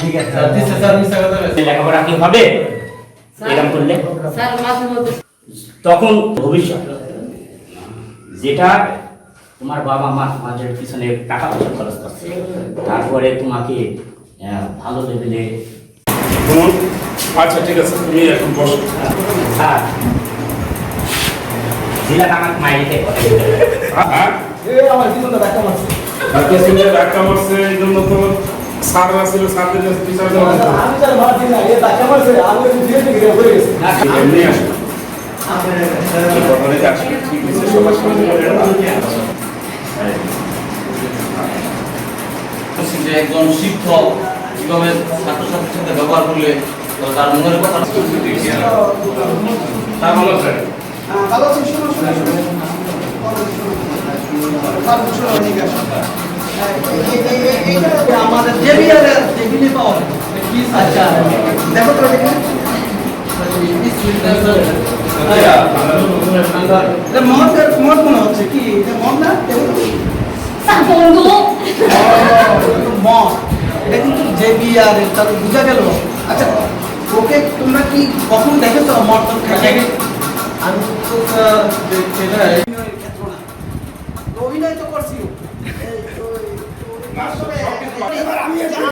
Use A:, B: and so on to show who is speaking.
A: ঠিক আছে।
B: স্যার দিছে কথা বলেছে।
C: লেখাপড়া কি হবে? এরকম করলে?
D: স্যার মাঝে মধ্যে।
C: তখন ভবিষ্যৎ যেটা তোমার বাবা মা তোমাদের পিছনে টাকা পয়সা খরচ করছে তারপরে তোমাকে ভালো লেভেলে
E: আচ্ছা ঠিক আছে তুমি এখন বসো।
C: হ্যাঁ? জেলা টাকা মাইতে
E: হ্যাঁ ডাক্তার সিংহে ধাক্কা মারছে এই জন্য তো স্যাররা ছিল স্যারদের কাছে
B: একজন শিক্ষক কীভাবে ছাত্রছাত্রীর সাথে ব্যবহার করলে তার মনের কথা
E: তা ভালো স্যার
F: আমাদের জেবিআরের টেবিলে পাওয়া। আচ্ছা তো হচ্ছে কি এটা না ও, এটা কিন্তু গেল আচ্ছা ওকে তোমরা কি কখন দেখেছ খাইয়ে
B: আমি তো
F: আমি